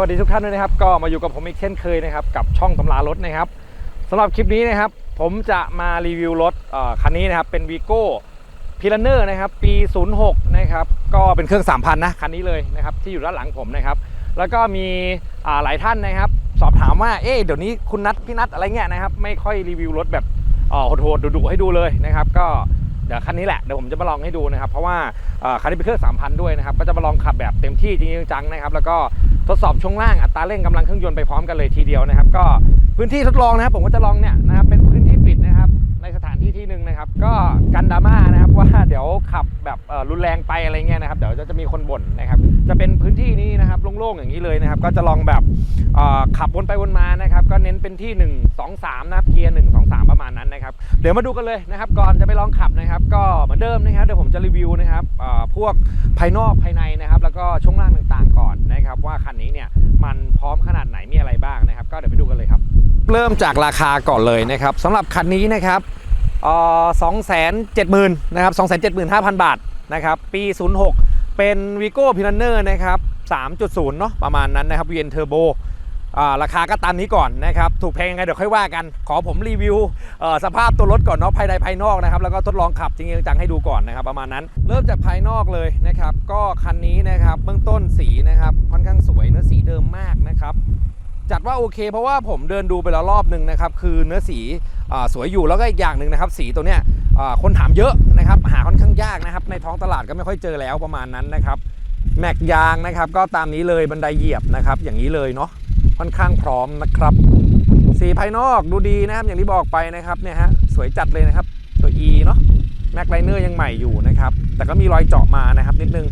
วัสดีทุกท่านด้วยนะครับ ก็มาอยู่กับผมอีกเช่นเคยนะครับ กับช่องตำรารถนะครับสำหรับคลิปนี้นะครับ ผมจะมารีวิวรถคันนี้นะครับ เป็น v ีโก้พิลเนอร์นะครับ ปี 06 นะครับ ก็เป็นเครื่อง 3,000 นะ คันนี้เลยนะครับ ที่อยู่ด้านหลังผมนะครับ แล้วก็มีหลายท่านนะครับ สอบถามว่า เอ๊ะเดี๋ยวนี้คุณนัทพี่นัทอะไรเงี้ยนะครับ ไม่ค่อยรีวิวรถแบบโหดๆดุๆให้ดูเลยนะครับ ก็เดี๋ยวคันนี้แหละเดี๋ยวผมจะมาลองให้ดูนะครับ เพราะว่าคันนี้เป็นเครื่อง 3,000 ด้วยนะครับ ก็จะมาลองขับแบบเต็มที่จริงจังนะครับ แล้วก็ ทดสอบช่วงล่างอัตราเร่งกำลังเครื่องยนต์ไปพร้อมกันเลยทีเดียวนะครับ ก็พื้นที่ทดลองนะครับ ผมก็จะลองเนี่ยนะครับเป็นพื้นที่ปิดนะครับในสถานที่ที่หนึ่งนะครับ ก็กันดราม่านะครับว่าเดี๋ยวขับแบบรุนแรงไปอะไรเงี้ยนะครับเดี๋ยวจะมีคนบ่นนะครับจะเป็นพื้นที่นี้นะครับโล่งๆอย่างนี้เลยนะครับ ก็จะลองแบบขับวนไปวนมานะครับ ก็ เป็นที่ 1 2 3นะครับเกียร์1 2 3 ประมาณนั้นนะครับเดี๋ยวมาดูกันเลยนะครับก่อนจะไปลองขับนะครับ ก็เหมือนเดิมนะครับเดี๋ยวผมจะรีวิวนะครับพวกภายนอกภายในนะครับ แล้วก็ช่วงล่างต่างๆ ก่อนนะครับ ว่าคันนี้เนี่ยมันพร้อมขนาดไหนมีอะไรบ้างนะครับ ก็เดี๋ยวไปดูกันเลยครับ เริ่มจากราคาก่อนเลยนะครับสำหรับคันนี้นะครับสองแสนเจ็ดหมื่นนะครับสองแสนเจ็ดหมื่นห้าพันบาทนะครับปี 06 เป็น v ีโก้พิลเนอร์นะครับ3.0 เนาะประมาณนั้นนะครับ VN Turbo ราคาก็ตามนี้ก่อนนะครับถูกแพงยังไงเดี๋ยวค่อยว่ากัน ขอผมรีวิวสภาพตัวรถก่อนเนาะภายในภายนอกนะครับแล้วก็ทดลองขับจริงจังให้ดูก่อนนะครับประมาณนั้น เริ่มจากภายนอกเลยนะครับก็คันนี้นะครับเบื้องต้นสีนะครับค่อนข้างสวยเนื้อสีเดิมมากนะครับจัดว่าโอเค เพราะว่าผมเดินดูไปแล้วรอบหนึ่งนะครับคือเนื้อสีอสวยอยู่แล้วก็อีกอย่างหนึ่งนะครับสีตัวเนี้ยคนถามเยอะนะครับหาค่อนข้างยากนะครับในท้องตลาดก็ไม่ค่อยเจอแล้วประมาณนั้นนะครับแม็กยางนะครับก็ตามนี้เลยบันไดเหยียบนะครับอย่างนี้เลยเนาะ ค่อนข้างพร้อมนะครับ สีภายนอกดูดีนะครับ อย่างที่บอกไปนะครับเนี่ยฮะสวยจัดเลยนะครับ ตัว E เนาะแม็กไลเนอร์ยังใหม่อยู่นะครับ แต่ก็มีรอยเจาะมานะครับ นิดนึง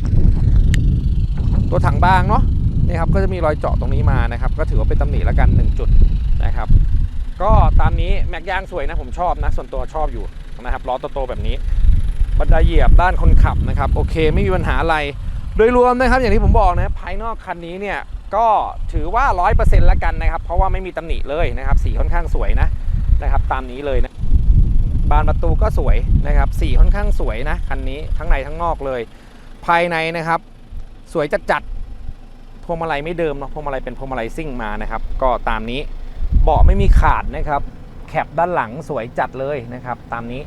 ตัวถังบางเนาะนี่ครับก็จะมีรอยเจาะตรงนี้มานะครับ ก็ถือว่าเป็นตำหนิล้วกัน 1 จุดนะครับ ก็ตามนี้แม็กยางสวยนะผมชอบนะ ส่วนตัวชอบอยู่นะครับล้อโตๆแบบนี้ บันไดเหยียบด้านคนขับนะครับ โอเคไม่มีปัญหาอะไร โดยรวมนะครับ อย่างที่ผมบอกนะภายนอกคันนี้เนี่ย ก็ถือว่า 100%แล้วกันนะครับ เพราะว่าไม่มีตำหนิเลยนะครับสีค่อนข้างสวยนะนะครับ ตามนี้เลยนะบานประตูก็สวยนะครับสีค่อนข้างสวยนะคันนี้ทั้งในทั้งนอกเลย ภายในนะครับ สวยจัดๆพวงมาลัยไม่เดิมเนาะพวงมาลัยเป็นพวงมาลัยซิ่งมานะครับ ก็ตามนี้เบาะไม่มีขาดนะครับ แคปด้านหลังสวยจัดเลยนะครับ ตามนี้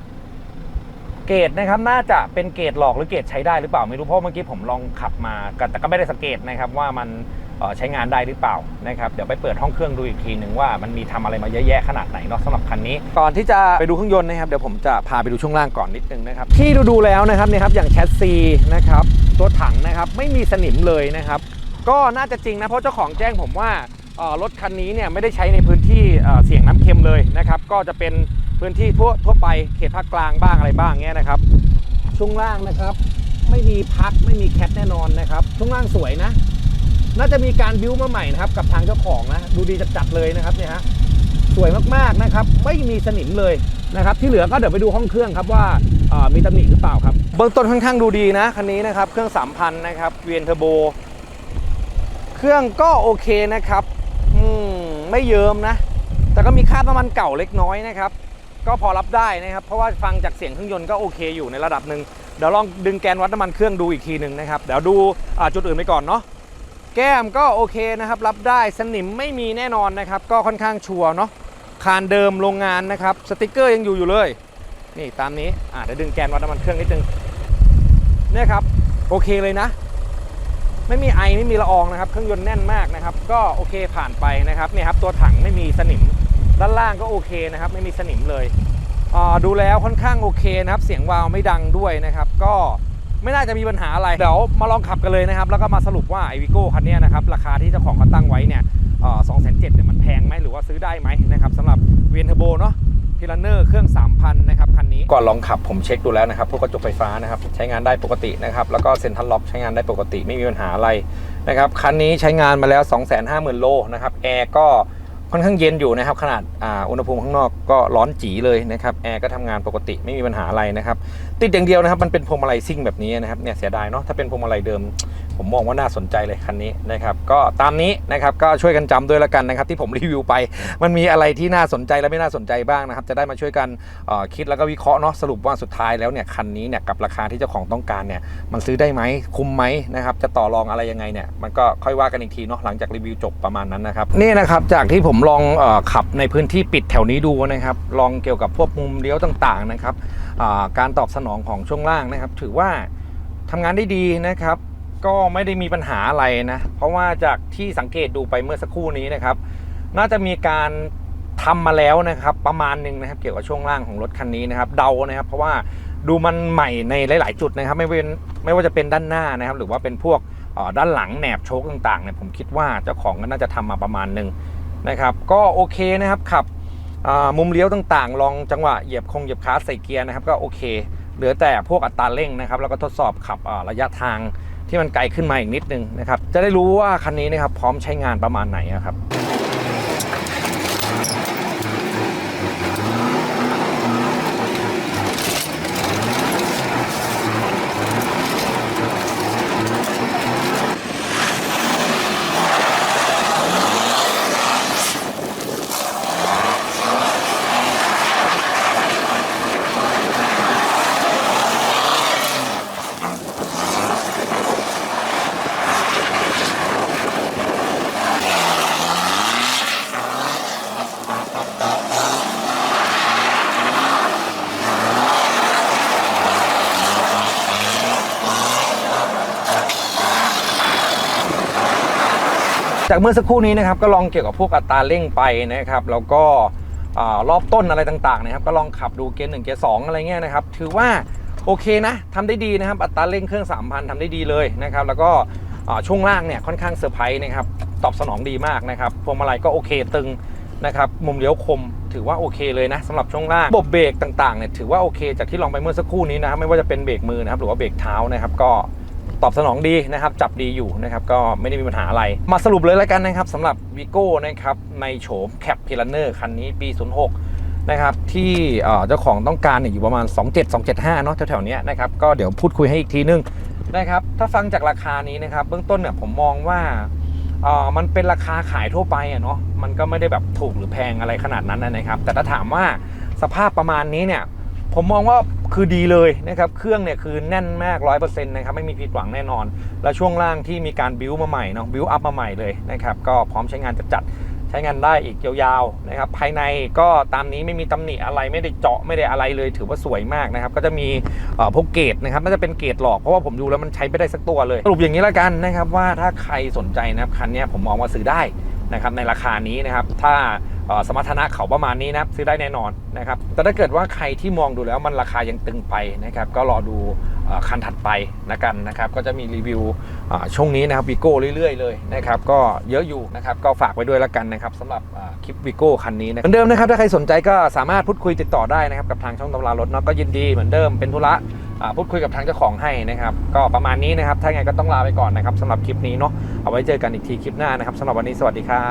เกรดนะครับน่าจะเป็นเกรดหลอกหรือเกรดใช้ได้หรือเปล่าไม่รู้เพราะเมื่อกี้ผมลองขับมาแต่ก็ไม่ได้สังเกตนะครับว่ามัน ใช้งานได้หรือเปล่านะครับเดี๋ยวไปเปิดห้องเครื่องดูอีกทีหนึ่งว่ามันมีทำอะไรมาเยอะแยะขนาดไหนเนาะสำหรับคันนี้ ก่อนที่จะไปดูเครื่องยนต์นะครับเดี๋ยวผมจะพาไปดูช่วงล่างก่อนนิดนึงนะครับที่ดูดูๆแล้วนะครับเนี่ยครับอย่างแชสซีนะครับตัวถังนะครับไม่มีสนิมเลยนะครับก็น่าจะจริงนะเพราะเจ้าของแจ้งผมว่าเอ่อรถคันนี้เนี่ยไม่ได้ใช้ในพื้นที่เอ่อเสี่ยงน้ำเค็มเลยนะครับก็จะเป็นพื้นที่ทั่วทั่วไปเขตภาคกลางบ้างอะไรบ้างเงี้ยนะครับช่วงล่างนะครับ ไม่มีพักไม่มีแคทแน่นอนนะครับช่วงล่างสวยนะ น่าจะมีการบิ้วมาใหม่นะครับกับทางเจ้าของนะดูดีจัดๆเลยนะครับเนี่ยฮะสวยมากๆนะครับไม่มีสนิมเลยนะครับที่เหลือก็เดี๋ยวไปดูห้องเครื่องครับว่ามีตำหนิหรือเปล่าครับเบื้องต้นค่อนข้างดูดีนะคันนี้นะครับเครื่อง3,000นนะครับเวียนเทอร์โบเครื่องก็โอเคนะครับมไม่เยิมนะ แต่ก็มีคราบน้ำมันเก่าเล็กน้อยนะครับ ก็พอรับได้นะครับ เพราะว่าฟังจากเสียงเครื่องยนต์ก็โอเคอยู่ในระดับหนึ่งเดี๋ยวลองดึงแกนวัดน้ำมันเครื่องดูอีกทีหนึ่งนะครับ เดี๋ยวดูจุดอื่นไปก่อนเนาะ แก้มก็โอเคนะครับรับได้สนิมไม่มีแน่นอนนะครับ ก็ค่อนข้างชัวร์เนาะคานเดิมโรงงานนะครับสติกเกอร์ยังอยู่อยู่เลย นี่ตามนี้อ่าเดี๋ยวดึงแกนวัดน้ำมันเครื่องนิดนึงเนี่ยครับโอเคเลยนะ ไม่มีไอไม่มีละอองนะครับ เครื่องยนต์แน่นมากนะครับ ก็โอเคผ่านไปนะครับเนี่ยครับตัวถังไม่มีสนิมด้านล่างก็โอเคนะครับไม่มีสนิมเลยอ่าดูแล้วค่อนข้างโอเคนะครับ เสียงวาวไม่ดังด้วยนะครับ ก็ ไม่น่าจะมีปัญหาอะไร เดี๋ยวมาลองขับกันเลยนะครับ แล้วก็มาสรุปว่าไอวิโก้คันนี้นะครับ ราคาที่เจ้าของเขาตั้งไว้เนี่ยสองแสนเจ็ดเนี่ยมันแพงไหมหรือว่าซื้อได้ไหมนะครับสำหรับเวียนเทอร์โบเนาะพิลเนอร์เครื่อง 3,000 นะครับคันนี้ก่อนลองขับผมเช็คดูแล้วนะครับพวกกระจกไฟฟ้านะครับใช้งานได้ปกตินะครับแล้วก็เซ็นทรัลล็อกใช้งานได้ปกติไม่มีปัญหาอะไรนะครับคันนี้ใช้งานมาแล้ว 250,000 โลนะครับแอร์ก็ ค่อนข้างเย็นอยู่นะครับ ขนาดอ,าอุณหภูมิข้างนอกก็ร้อนจีเลยนะครับแอร์ก็ทำงานปกติไม่มีปัญหาอะไรนะครับ ติดอย่างเดียวนะครับ มันเป็นพวงมาลัยซิ่งแบบนี้นะครับเนี่ยเสียดายเนาะถ้าเป็นพวงมาลัยเดิม ผมมองว่าน่าสนใจเลยคันนี้นะครับก็ตามนี้นะครับก็ช่วยกันจำด้วยละกันนะครับ ที่ผมรีวิวไป มันมีอะไรที่น่าสนใจและไม่น่าสนใจบ้างนะครับ จะได้มาช่วยกันคิดแล้วก็วิเคราะห์เนาะสรุปว่าสุดท้ายแล้วเนี่ยคันนี้เนี่ยกับราคาที่เจ้าของต้องการเนี่ยมันซื้อได้ไหมคุ้มไหมนะครับจะต่อรองอะไรยังไงเนี่ยมันก็ค่อยว่ากันอีกทีเนาะหลังจากรีวิวจบประมาณนั้นนะครับนี่นะครับจากที่ผมลองอขับในพื้นที่ปิดแถวนี้ดูนะครับลองเกี่ยวกับพวกมุมเลี้ยวต่างๆนะครับการตอบสนองของช่วงล่างนะครับ ถือว่าทำงานได้ดีนะครับ ก็ไม่ได้มีปัญหาอะไรนะ เพราะว่าจากที่สังเกตดูไปเมื่อสักครู่นี้นะครับ น่าจะมีการทำมาแล้วนะครับ ประมาณหนึ่งนะครับ เกี่ยวกับช่วงล่างของรถคันนี้นะครับ เดานะครับ เพราะว่าดูมันใหม่ในหลาย ๆ จุดนะครับ ไม่เป็นไม่ว่าจะเป็นด้านหน้านะครับ หรือว่าเป็นพวกด้านหลังแหนบโชคต่างๆเนี่ยผมคิดว่าเจ้าของก็น่าจะทำมาประมาณหนึ่งนะครับ ก็โอเคนะครับขับมุมเลี้ยวต่างๆ ลองจังหวะเหยียบคงเหยียบคาสใส่เกียร์นะครับ ก็โอเค เหลือแต่พวกอัตราเร่งนะครับแล้วก็ทดสอบขับระยะทางที่มันไกลขึ้นมาอีกนิดนึงนะครับจะได้รู้ว่าคันนี้นะครับพร้อมใช้งานประมาณไหนครับ จากเมื่อสักครู่นี้นะครับก็ลองเกี่ยวกับพวกอัตราเร่งไปนะครับ แล้วก็รอบต้นอะไรต่างๆนะครับ ก็ลองขับดูเกียร์หนึ่งเกียร์สองอะไรเงี้ยนะครับ ถือว่าโอเคนะทำได้ดีนะครับ อัตราเร่งเครื่อง 3,000ทำได้ดีเลยนะครับ แล้วก็ช่วงล่างเนี่ยค่อนข้างเซอร์ไพรส์นะครับ ตอบสนองดีมากนะครับพวงมาลัยก็โอเคตึงนะครับมุมเลี้ยวคมถือว่าโอเคเลยนะสำหรับช่วงล่างระบบเบรกต่างๆเนี่ยถือว่าโอเค จากที่ลองไปเมื่อสักครู่นี้นะครับไม่ว่าจะเป็นเบรกมือนะครับหรือว่าเบรกเท้านะครับก็ ตอบสนองดีนะครับ จับดีอยู่นะครับ ก็ไม่ได้มีปัญหาอะไร มาสรุปเลยแล้วกันนะครับสำหรับวิโก้นะครับ ในโฉมแคปพิลเนอร์คันนี้ปี 06 นะครับ ที่เจ้าของต้องการอยู่ประมาณ 27 275 เนาะแถวๆนี้นะครับ ก็เดี๋ยวพูดคุยให้อีกทีนึงนะครับ ถ้าฟังจากราคานี้นะครับ เบื้องต้นเนี่ยผมมองว่าออมันเป็นราคาขายทั่วไปอะเนาะมันก็ไม่ได้แบบถูกหรือแพงอะไรขนาดนั้นนะครับ แต่ถ้าถามว่าสภาพประมาณนี้เนี่ย ผมมองว่าคือดีเลยนะครับเครื่องเนี่ยคือแน่นมาก 100%นะครับไม่มีผิดหวังแน่นอน และช่วงล่างที่มีการบิวมาใหม่เนาะบิวอัพมาใหม่เลยนะครับก็พร้อมใช้งานจัดใช้งานได้อีกยาวๆนะครับภายในก็ตามนี้ไม่มีตำหนิอะไรไม่ได้เจาะไม่ได้อะไรเลย ถือว่าสวยมากนะครับก็จะมีพวกเกตนะครับน่าจะเป็นเกตหลอกเพราะว่าผมดูแล้วมันใช้ไม่ได้สักตัวเลย สรุปอย่างนี้ล้วกันนะครับว่าถ้าใครสนใจนะครับคันนี้ผมมองว่าซื้อได้นะครับในราคานี้นะครับถ้า สมรรถนะเขาประมาณนี้นะซื้อได้แน่นอนนะครับแต่ถ้าเกิดว่าใครที่มองดูแล้วมันราคายังตึงไปนะครับก็รอดูคันถัดไปนะกันนะครับก็จะมีรีวิวช่วงนี้นะครับวิโก้เรื่อยๆเลยนะครับก็เยอะอยู่นะครับก็ฝากไว้ด้วยล้วกันนะครับสำหรับคลิปวิโก้คันนี้นะเหมือนเดิมนะครับถ้าใครสนใจก็สามารถพูดคุยติดต่อได้นะครับกับทางช่องตำรารถเนาะก็ยินดีเหมือนเดิมเป็นธุระพูดคุยกับทางเจ้าของให้นะครับก็ประมาณนี้นะครับถ้าไงก็ต้องลาไปก่อนนะครับสำหรับคลิปนี้เนาะเอาไว้เจอกันอีกทีคลิปหน้านะครับสำหรับวันนี้สวัสดีครับ